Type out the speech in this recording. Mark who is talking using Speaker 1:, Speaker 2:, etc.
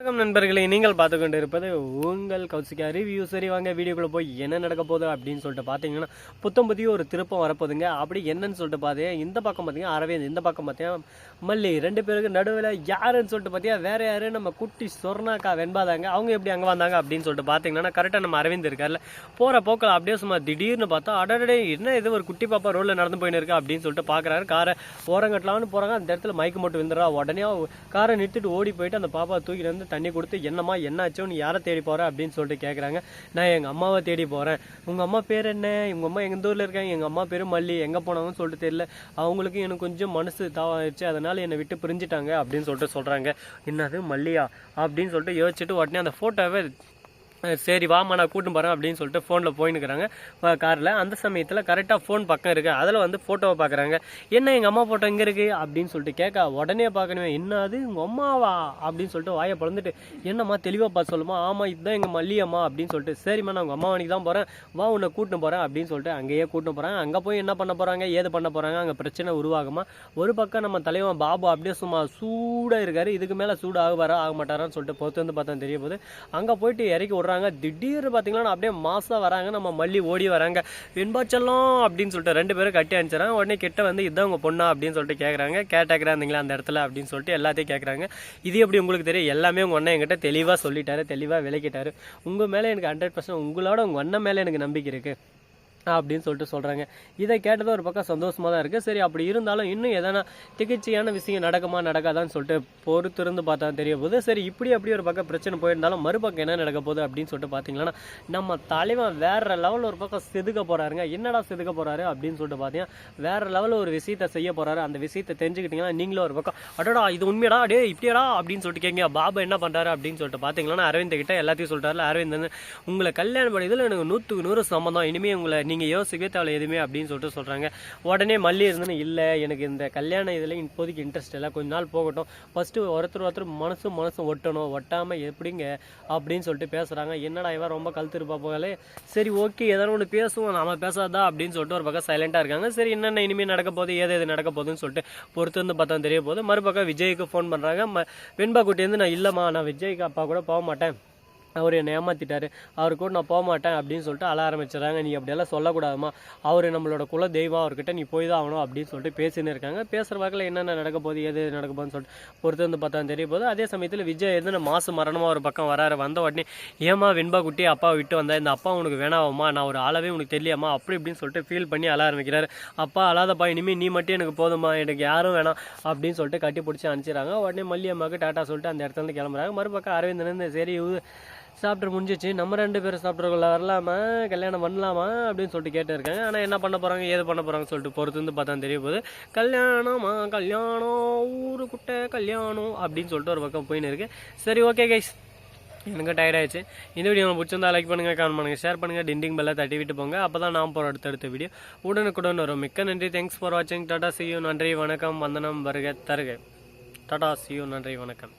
Speaker 1: வணக்கம் நண்பர்களே நீங்கள் பார்த்து கொண்டு இருப்பது உங்கள் கௌசிகா ரிவ்யூ சரி வாங்க வீடியோக்குள்ளே போய் என்ன நடக்க போகுது அப்படின்னு சொல்லிட்டு பார்த்தீங்கன்னா புத்தம் புதிய ஒரு திருப்பம் வரப்போதுங்க அப்படி என்னன்னு சொல்லிட்டு பார்த்தீங்கன்னா இந்த பக்கம் பார்த்தீங்கன்னா அரவிந்த் இந்த பக்கம் பார்த்தீங்கன்னா மல்லி. ரெண்டு பேருக்கு நடுவில் யாருன்னு சொல்லிட்டு பார்த்தீங்கன்னா வேற யாரு? நம்ம குட்டி சொர்ணாக்கா வெண்பாதாங்க. அவங்க எப்படி அங்கே வந்தாங்க அப்படின்னு சொல்லிட்டு பார்த்தீங்கன்னா கரெக்டாக நம்ம அரவிந்த் இருக்கார்ல போகிற போக்கில் அப்படியே சும்மா திடீர்னு பார்த்தா அடடே என்ன இது? ஒரு குட்டி பாப்பா ரோட்டில் நடந்து போயின்னு இருக்கு அப்படின்னு சொல்லிட்டு பார்க்குறாரு. காரை ஓரங்கட்டலாம்னு போகிறாங்க அந்த இடத்துல மயக்க மட்டும் விழுந்துறா உடனே காரை நிறுத்திட்டு ஓடி போயிட்டு அந்த பாப்பா தூக்கிட்டு வந்து தண்ணி கொடுத்து என்னம்மா என்னாச்சோ? நீ யாரை தேடி போகிற அப்படின்னு சொல்லிட்டு கேட்குறாங்க நான் எங்கள் அம்மாவை தேடி போகிறேன் உங்கள் அம்மா பேர் என்ன? உங்கள் அம்மா எங்கள் ஊரில் இருக்காங்க? எங்கள் அம்மா பேர் மல்லி. எங்கே போனாங்கன்னு சொல்லிட்டு தெரியல. அவங்களுக்கு எனக்கு கொஞ்சம் மனசு தாவாயிடுச்சு அதனால் என்னை விட்டு பிரிஞ்சுட்டாங்க. அப்படின்னு சொல்லிட்டு சொல்கிறாங்க என்னது மல்லியா? அப்படின்னு சொல்லிட்டு யோசிச்சுட்டு உடனே அந்த ஃபோட்டோவை சரி வாமா நான் கூட்டின்னு போகிறேன் அப்படின்னு சொல்லிட்டு ஃபோனில் போயின்னுக்குறாங்க. காரில். அந்த சமயத்தில் கரெக்டாக ஃபோன் பக்கம் இருக்குது அதில் வந்து ஃபோட்டோவை பார்க்குறாங்க என்ன எங்கள் அம்மா ஃபோட்டோ எங்கே இருக்குது அப்படின்னு சொல்லிட்டு கேட்க உடனே பார்க்கணுமே. என்ன அது? உங்கள் அம்மாவா? அப்படின்னு சொல்லிட்டு வாயை பிறந்துட்டு என்னம்மா தெளிவாக பார்த்து சொல்லுமா ஆமாம் இதுதான் எங்கள் மல்லியம்மா. அப்படின்னு சொல்லிட்டு சரிம்மா நான் உங்கள் அம்மா தான் போகிறேன் வா உன்னை கூட்டின்னு போகிறேன் அப்படின்னு சொல்லிட்டு அங்கேயே கூட்டின்னு போகிறாங்க அங்கே போய் என்ன பண்ண போகிறாங்க ஏது பண்ண போகிறாங்க அங்கே பிரச்சனை உருவாகுமா? ஒரு பக்கம் நம்ம தலைவன் பாபு அப்படியே சும்மா சூடாக இருக்கார். இதுக்கு மேலே சூடு ஆகுவாரா ஆக மாட்டாரான்னு சொல்லிட்டு பொறுத்து வந்து பார்த்தா தெரிய போகுது. அங்கே போயிட்டு இறக்கி ஒரு விட்றாங்க திடீர்னு பார்த்தீங்கன்னா அப்படியே மாசாக வராங்க. நம்ம மல்லி ஓடி வராங்க. வெண்பாச்சலம் அப்படின்னு சொல்லிட்டு ரெண்டு பேரும் கட்டி அனுப்பிச்சாங்க உடனே கிட்ட வந்து இதான் உங்கள் பொண்ணா? அப்படின்னு சொல்லிட்டு கேட்குறாங்க கேட்டாக்கிறாந்தீங்களா அந்த இடத்துல? அப்படின்னு சொல்லிட்டு எல்லாத்தையும் கேட்குறாங்க இது எப்படி உங்களுக்கு தெரியும்? எல்லாமே உங்கள் அண்ணன் என்கிட்ட தெளிவாக சொல்லிட்டாரு தெளிவாக விளக்கிட்டாரு. உங்கள் மேலே எனக்கு ஹண்ட்ரட் பர்சன்ட் உங்களோட உங்கள் அண்ணன் மேலே எனக்கு நம்பிக்கை இருக்குது அப்படின்னு சொல்லிட்டு சொல்கிறாங்க இதை கேட்டது ஒரு பக்கம் சந்தோஷமாக தான் இருக்குது சரி அப்படி இருந்தாலும் இன்னும் எதனா திகிச்சையான விஷயம் நடக்குமா நடக்காதான்னு சொல்லிட்டு பொறுத்திருந்து பார்த்தா தெரிய போகுது. சரி இப்படி அப்படி ஒரு பக்கம் பிரச்சனை போயிருந்தாலும் மறுபக்கம் என்ன நடக்க போகுது அப்படின்னு சொல்லிட்டு பார்த்தீங்கன்னா நம்ம தலைவன் வேற லெவலில் ஒரு பக்கம் செதுக்க போகிறாருங்க என்னடா செதுக்க போகிறாரு அப்படின்னு சொல்லிட்டு பார்த்தீங்கன்னா வேற லெவலில் ஒரு விஷயத்தை செய்ய போகிறாரு அந்த விஷயத்தை தெரிஞ்சுக்கிட்டீங்கன்னா நீங்களும் ஒரு பக்கம் அடடா இது உண்மையடா? டே இப்படியடா? அப்படின்னு சொல்லிட்டு கேங்க பாபா என்ன பண்ணுறாரு அப்படின்னு சொல்லிட்டு பார்த்தீங்கன்னா அரவிந்த் கிட்ட எல்லாத்தையும் சொல்லிட்டாரு அரவிந்த் உங்களை கல்யாணம் பண்ணியதில் எனக்கு நூற்றுக்கு நூறு சம்மந்தம். இனிமேல் உங்களை நீங்கள் யோசிக்கவே தேவை எதுவுமே அப்படின்னு சொல்லிட்டு சொல்கிறாங்க உடனே மல்லி இருந்துன்னு இல்லை எனக்கு இந்த கல்யாணம் இதில் இப்போதைக்கு இன்ட்ரெஸ்ட் இல்லை கொஞ்ச நாள் போகட்டும். ஃபஸ்ட்டு ஒருத்தர் ஒருத்தர் மனசும் மனசும் ஒட்டணும் ஒட்டாமல் எப்படிங்க அப்படின்னு சொல்லிட்டு பேசுகிறாங்க என்னடா இவன் ரொம்ப கழுத்துருப்பா போகலே சரி ஓகே ஏதாவது ஒன்று பேசுவோம் நாம பேசாதா அப்படின்னு சொல்லிட்டு ஒரு பக்கம் சைலண்டாக இருக்காங்க. சரி என்னென்ன இனிமேல் நடக்க போகுது ஏது எது நடக்க போகுதுன்னு சொல்லிட்டு பொறுத்து வந்து பார்த்தா தெரிய போகுது. மறுபக்கம் விஜய்க்கு ஃபோன் பண்ணுறாங்க வெண்பா குட்டி வந்து நான் இல்லைம்மா நான் விஜய்க்கு அப்பா கூட போக மாட்டேன். அவர் என்னை ஏமாத்திட்டாரு. அவர் கூட நான் போக மாட்டேன் அப்படின்னு சொல்லிட்டு அழ ஆரம்பிச்சிடறாங்க. நீ அப்படியெல்லாம் சொல்லக்கூடாதுமா அவர் நம்மளோட குல தெய்வம் அவர்கிட்ட நீ போய் தான் ஆகணும் அப்படின்னு சொல்லிட்டு பேசின்னு இருக்காங்க. பேசுகிற வாக்கில் என்னென்ன நடக்க போகுது எது நடக்க போகுதுன்னு சொல்லிட்டு பொறுத்து வந்து பார்த்தா தெரிய போகுது. அதே சமயத்தில் விஜய் எதுன்னு மாசு மரணமாக ஒரு பக்கம் வராரு. வந்த உடனே ஏமா வெண்பா குட்டி அப்பாவை விட்டு வந்தா? இந்த அப்பா உனக்கு வேணாமா நான் ஒரு ஆளவே உனக்கு தெரியாமா அப்படி இப்படின்னு சொல்லிட்டு ஃபீல் பண்ணி அழ ஆரம்பிக்கிறாரு. அப்பா அழாதப்பா. இனிமேல் நீ மட்டும் எனக்கு போதுமா எனக்கு யாரும் வேணாம். அப்படின்னு சொல்லிட்டு கட்டி பிடிச்சி அனுப்பிச்சிடறாங்க. உடனே மல்லியம்மாவுக்கு டாட்டா சொல்லிட்டு அந்த இடத்துல இருந்து கிளம்புறாங்க. மறுபக்கம் அரவிந்தன் சரி சாப்பிட்டு முடிஞ்சிச்சு. நம்ம ரெண்டு பேரும் சாப்பிட்றவங்கள வரலாமா? கல்யாணம் பண்ணலாமா? அப்படின்னு சொல்லிட்டு கேட்டிருக்காங்க ஆனால் என்ன பண்ண போகிறாங்க ஏது பண்ண போகிறாங்கன்னு சொல்லிட்டு பொறுத்து வந்து பார்த்தா தெரிய போகுது. கல்யாணமா? கல்யாணம் ஊருக்குட்ட கல்யாணம் அப்படின்னு சொல்லிட்டு ஒரு பக்கம் போயின்னு இருக்கு. சரி ஓகே கைஸ் எனக்கு டயர்ட் ஆயிடுச்சு. இந்த வீடியோ உங்களுக்கு பிடிச்சிருந்தா லைக் பண்ணுங்கள் கமெண்ட் பண்ணுங்கள் ஷேர் பண்ணுங்கள் டிண்டிங் பெல்ல தட்டி விட்டு போங்க. அப்போ தான் நான் போகிற அடுத்தடுத்த வீடியோ உடனுக்குடன் வரும். மிக்க நன்றி. தேங்க்ஸ் ஃபார் வாட்சிங் டாடா சியூ நன்றி வணக்கம். வந்தனம் வருக தருக. டாடா சியூ நன்றி வணக்கம்.